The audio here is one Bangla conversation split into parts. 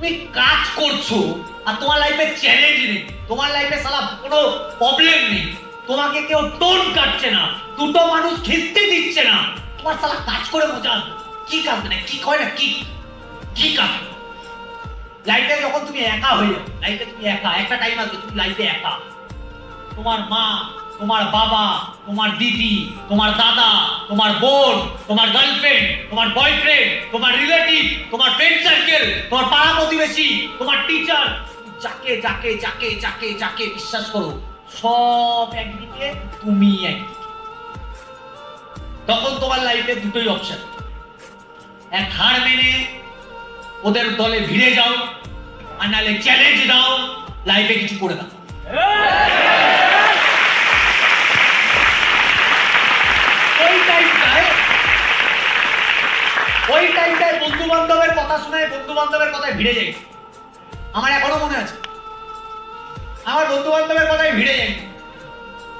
তুমি কাজ করছ আর তোমার লাইফে চ্যালেঞ্জ নেই। তোমার লাইফে সালা কোনো প্রবলেম নেই। তোমাকে কেউ টোন কাটছে না। দুটো মানুষ খিস্তি দিচ্ছে না। তোমার সালা কাজ করে মজা কি কাজ মানে কি কয় না, কি কি কাজ? লাইফে যখন তুমি একা হয়ে যাবে লাইফে তুমি একা, একটা টাইম আসবে তুমি লাইফে একা। তোমার মা, তোমার বাবা, তোমার দিদি, তোমার দাদা তোমার বোন, তোমার গার্লফ্রেন্ড তোমার বয়ফ্রেন্ড তোমার রিলেটিভ তোমার ফ্রেন্ড সার্কেল তোমার পাড়া প্রতিবেশী, তোমার টিচার যাকে যাকে যাকে যাকে যাকে বিশ্বাস করো, সব একদিকে তুমি একদিকে। তখন তোমার লাইফে দুটোই অপশন এক হার মেনে ওদের দলে ভিড়ে যাও, আর নাহলে চ্যালেঞ্জ দাও লাইফে কিছু করে দাও ওই টাইমটায় ওই টাইমটায় বন্ধু বান্ধবের কথা শুনে বন্ধু বান্ধবের কথায় ভিড়ে যাই আমার এখনও মনে আছে। আমার বন্ধু বান্ধবের কথায় ভিড়ে যাই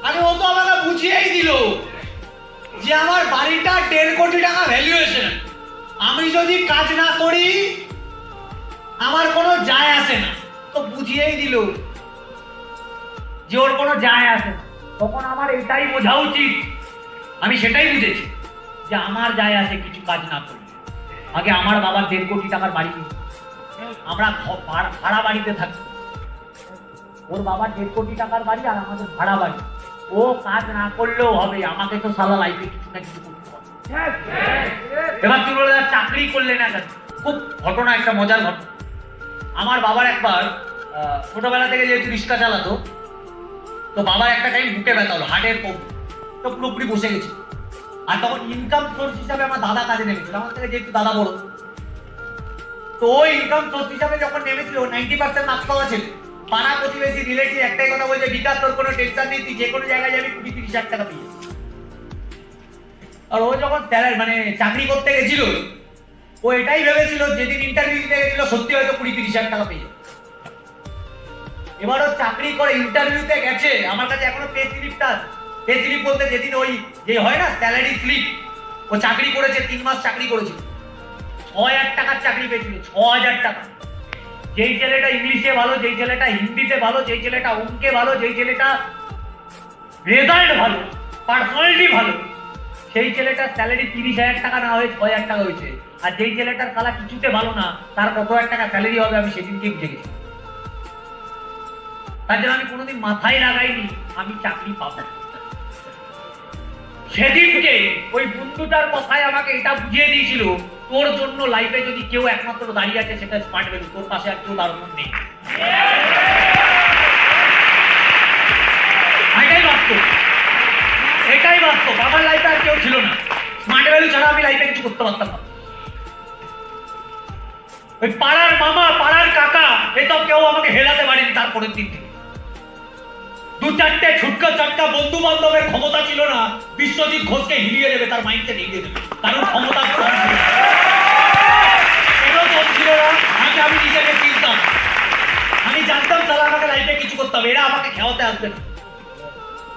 আমি ও তো আমাকে বুঝিয়েই দিল যে আমার বাড়িটা দেড় কোটি টাকা ভ্যালুয়েশন আমি যদি কাজ না করি, আমার কোনো যায় আসে না। তো বুঝিয়েই দিল যে ওর কোনো যায় আসে না। তখন আমার এটাই বোঝা উচিত। আমি সেটাই বুঝেছি যে আমার যায় আসে কিছু কাজ না করলে আগে আমার বাবার দেড় কোটি টাকার বাড়ি। আমরা ভাড়া- বাড়িতে থাকি ওর বাবার দেড় কোটি টাকার বাড়ি আর আমাদের ভাড়া বাড়ি। ও কাজ না করলেও হবে, আমাকে তো সালা লাইফে কিছু না কিছু করতে হবে। এবার তুই বলে, চাকরি করলে না খুব ঘটনা, একটা মজার ঘটনা। আমার বাবার একবার ছোটবেলা থেকে যেহেতু রিক্সা চালাতো, তো বাবার একটা টাইম বুকে ব্যথা হলো হার্টের প্রবলেম তো পুরোপুরি বসে গেছে। আর তখন ইনকাম সোর্স হিসাবে আমার দাদা কাজে নেমেছিল। আমার থেকে যেহেতু দাদা বড়। তো ওই ইনকাম সোর্স হিসাবে যখন নেমেছিল নাইনটি পার্সেন্ট মার্কস পাওয়া ছিল। পাড়া প্রতিবেশী রিলেটিভ একটাই কথা বলছে, বিকাশ, তোর কোনো টেনশন নেই, তুই যে কোনো জায়গায় যাবি, কুড়ি তিরিশ হাজার টাকা পেয়ে আর ও যখন স্যালারি মানে চাকরি করতে গেছিল, ও এটাই ভেবেছিল, যেদিন ইন্টারভিউ দিতে গেছিল, সত্যি হয়তো কুড়ি তিরিশ হাজার টাকা পেয়ে যাবে। এবার ও চাকরি করে ইন্টারভিউতে গেছে। আমার কাছে এখনও পে স্লিপটা আছে। পে স্লিপ বলতে যেদিন ওই যে হয় না স্যালারি স্লিপ ও চাকরি করেছে, তিন মাস চাকরি করেছিল। ছ হাজার টাকার চাকরি পেয়েছিল ছ হাজার টাকা। যেই ছেলেটা ইংলিশে ভালো, যেই ছেলেটা হিন্দিতে ভালো, যেই ছেলেটা অঙ্কে ভালো, যেই ছেলেটা রেজাল্ট ভালো পার্সোনালিটি ভালো, সেই ছেলেটার স্যালারি তিরিশ হাজার টাকা না হয়ে ছ হাজার টাকা হয়েছে। আর যেই ছেলেটার কালা কিছুতে ভালো না, তার কত হাজার টাকা স্যালারি হবে আমি সেদিনকে বুঝে গেছি। তার জন্য আমি কোনোদিন মাথায় লাগাইনি, আমি চাকরি পাবো সেদিনকে ওই বন্ধুটার কথায় আমাকে এটা বুঝিয়ে দিয়েছিল, তোর জন্য লাইফে যদি কেউ একমাত্র দাঁড়িয়ে আছে, সেটা স্মার্ট ভ্যালু তোর পাশে আর কেউ দাঁড়ানোর নেই। এটাই বাস্তব। এটাই বাস্তব। আমার লাইফে আর কেউ ছিল না। স্মার্ট ভ্যালু ছাড়া আমি লাইফে কিছু করতে পারতাম না। ওই পাড়ার মামা, পাড়ার কাকা এসব কেউ আমাকে হেলাতে পারেনি তারপরের দিন থেকে। দু চারটে ছুটকা বন্ধু বান্ধবের ক্ষমতা ছিল না, বিশ্বজিৎ ঘোষকে হিলিয়ে দেবে, তার দেবে। কারণ ক্ষমতা আমি নিজেকে চিনতাম। আমি জানতাম তারা আমাকে লাইফে কিছু করতে হবে। এরা আমাকে খেওয়াতে আসবে না।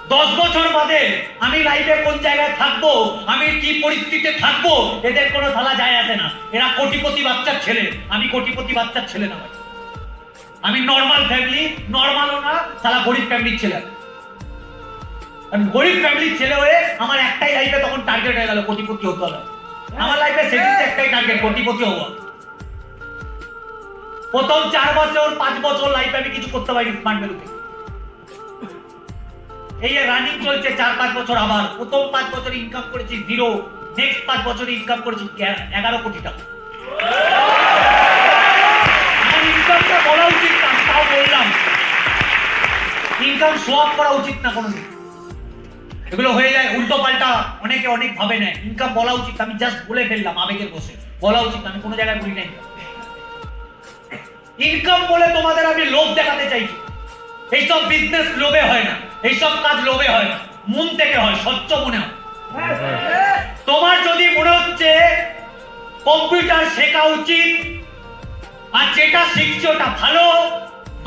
দশ বছর বাদে আমি লাইফে কোন জায়গায় থাকব? আমি কি পরিস্থিতিতে থাকব? এদের কোনো থালা যায় আসে না। এরা কোটিপতি বাচ্চার ছেলে। আমি কোটিপতি বাচ্চার ছেলে না ভাই। আমি নর্মাল ফ্যামিলি নর্মালও না সালা গরিব ফ্যামিলির ছেলে। আমি গরিব ফ্যামিলির ছেলে হয়ে আমার একটাই লাইফে তখন টার্গেট হয়ে গেল কোটিপতি হতে হবে। আমার লাইফে সেদিন একটাই টার্গেট কোটিপতি হব প্রথম চার বছর পাঁচ বছর লাইফে আমি কিছু করতে পারিনি স্মার্ট ভ্যালুতে এই রানিং চলছে চার পাঁচ বছর আবার। প্রথম পাঁচ বছর ইনকাম করেছি জিরো নেক্সট পাঁচ বছর ইনকাম করেছি এগারো কোটি টাকা। ইনকামটা বলা উচিত না, তাও বললাম। ইনকাম অফ করা উচিত না কোনোদিন এগুলো হয়ে যায়, উল্টো পাল্টা অনেকে অনেক ভাবে নেয়। ইনকাম বলা উচিত, আমি জাস্ট বলে ফেললাম আবেগের বসে। বলা উচিত আমি কোনো জায়গায় বলি নাই। ইনকাম বলে তোমাদের আমি লোভ দেখাতে চাইছি এইসব বিজনেস লোভে হয় না, এইসব কাজ লোভে হয় না। মন থেকে হয়, স্বচ্ছ মনে হয়। তোমার যদি মনে হচ্ছে কম্পিউটার শেখা উচিত আর যেটা শিখছো ওটা ভালো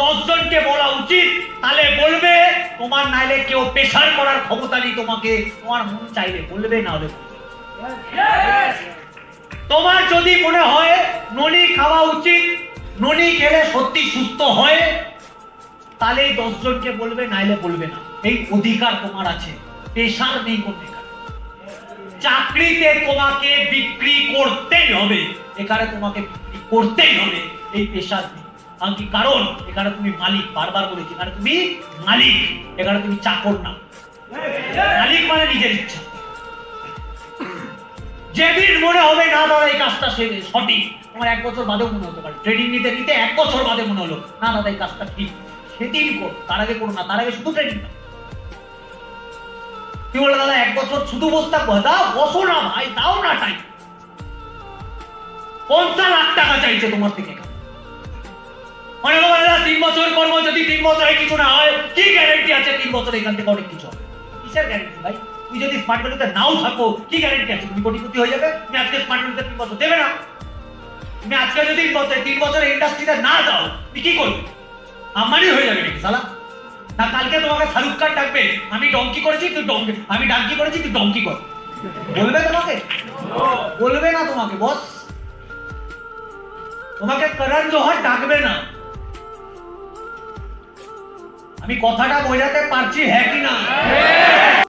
দশজনকে বলা উচিত। তাহলে বলবে তোমার নাইলে কেউ প্রেশার করার ক্ষমতা নেই তোমাকে তোমার মন চাইলে বলবে না হলে তোমার যদি মনে হয় ননি খাওয়া উচিত ননি খেলে সত্যি সুস্থ হয় তাহলে দশজনকে বলবে নাইলে বলবে না। এই অধিকার তোমার আছে পেশার নেই কোন চাকরিতে তোমাকে বিক্রি এখানে তোমাকে করতেই হবে, এই পেশার কি? কারণ এখানে তুমি মালিক, বারবার বলেছি, এখানে তুমি মালিক, এখানে তুমি চাকর না। মালিক মানে নিজের ইচ্ছা। যেদিন মনে হবে না দাদা, এই কাজটা সঠিক। তোমার এক বছর বাদেও মনে হতে পারে। ট্রেনিং নিতে নিতে এক বছর বাদে মনে হলো, না দাদা, এই কাজটা ঠিক। সেদিন কর, তার আগে করো না, তার আগে শুধু ট্রেনিং না তুই বলে দাদা? এক বছর শুধু বসে থাকব দাও, বসো না ভাই তাও না টাইম পঞ্চাশ লাখ টাকা চাইছে তোমার থেকে। মানে দাদা তিন বছর কর্ম যদি তিন বছরে কিছু না হয় কি গ্যারেন্টি আছে তিন বছর? এখান থেকে অনেক কিছু হবে। কিসের গ্যারেন্টি ভাই? তুমি যদি স্মার্ট ভ্যালুতে নাও থাকো কি গ্যারেন্টি আছে? তুমি কোটিপতি হয়ে যাবে। তুমি আজকে স্মার্ট ভ্যালুতে তিন বছর দেবে না। তুমি আজকে যদি তিন বছর তিন বছর ইন্ডাস্ট্রিতে না যাও তুমি কি করবে? আমারই হয়ে যাবে নাকি সালা না কালকে তোমাকে শাহরুখ খান ডাকবে। আমি ডঙ্কি করেছি তুই ডঙ্কি আমি ডাঙ্কি করেছি তুই ডঙ্কি কর। বলবে তোমাকে? বলবে না তোমাকে বস তোমাকে করণ জোহর ডাকবে না। আমি কথাটা বোঝাতে পারছি হ্যাঁ কি না?